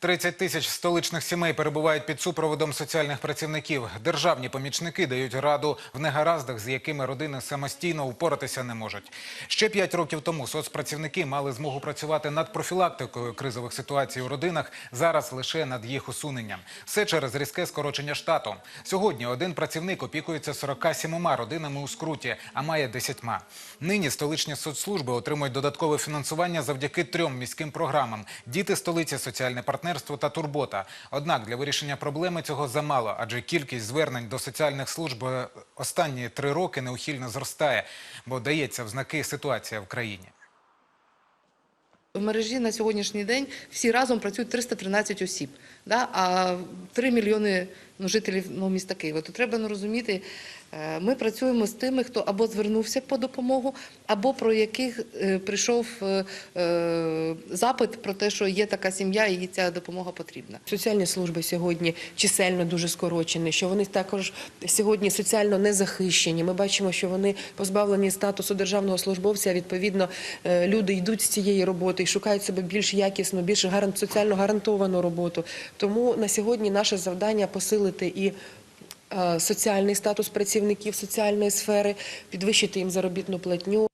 30 тисяч столичних сімей перебувають під супроводом соціальних працівників. Державні помічники дають раду в негараздах, з якими родини самостійно впоратися не можуть. Ще 5 років тому соцпрацівники мали змогу працювати над профілактикою кризових ситуацій у родинах, зараз лише над їх усуненням. Все через різке скорочення штату. Сьогодні один працівник опікується 47 родинами у скруті, а має 10. Нині столичні соцслужби отримують додаткове фінансування завдяки трьом міським програмам: діти столиці, соціальне партнерство та турбота. Однак для вирішення проблеми цього замало, адже кількість звернень до соціальних служб останні три роки неухильно зростає, бо дається в знаки ситуація в країні. В мережі на сьогоднішній день всі разом працюють 313 осіб, а 3 мільйони ну, жителів ну, міста Києва. То треба ну, розуміти, е, ми працюємо з тими, хто або звернувся по допомогу, або про яких е, прийшов е, запит про те, що є така сім'я і ця допомога потрібна. Соціальні служби сьогодні чисельно дуже скорочені, що вони також сьогодні соціально не захищені. Ми бачимо, що вони позбавлені статусу державного службовця. Відповідно, люди йдуть з цієї роботи і шукають себе більш якісну, більш гаран- соціально гарантовану роботу. Тому на сьогодні наше завдання посилити і е, соціальний статус працівників соціальної сфери, підвищити їм заробітну платню.